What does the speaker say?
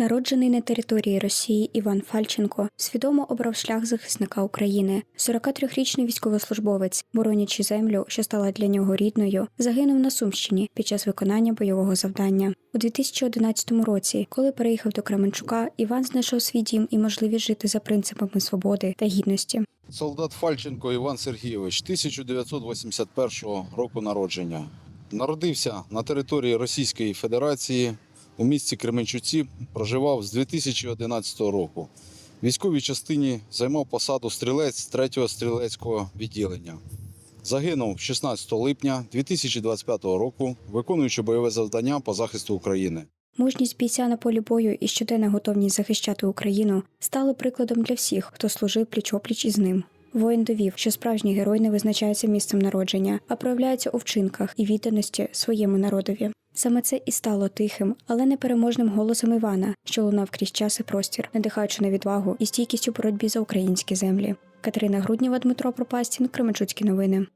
Народжений на території Росії Іван Фальченко свідомо обрав шлях захисника України. 43-річний військовослужбовець, боронячи землю, що стала для нього рідною, загинув на Сумщині під час виконання бойового завдання. У 2011 році, коли переїхав до Кременчука, Іван знайшов свій дім і можливість жити за принципами свободи та гідності. Солдат Фальченко Іван Сергійович, 1981 року народження. Народився на території Російської Федерації у місті Кременчуці, проживав з 2011 року. В військовій частині займав посаду стрілець 3-го стрілецького відділення. Загинув 16 липня 2025 року, виконуючи бойове завдання по захисту України. Мужність бійця на полі бою і щоденна готовність захищати Україну стали прикладом для всіх, хто служив пліч-опліч із ним. Воїн довів, що справжній герой не визначається місцем народження, а проявляється у вчинках і відданості своєму народові. Саме це і стало тихим, але непереможним голосом Івана, що лунав крізь час і простір, надихаючи на відвагу і стійкість у боротьбі за українські землі. Катерина Грудніва, Дмитро Пропастін, Кременчуцькі новини.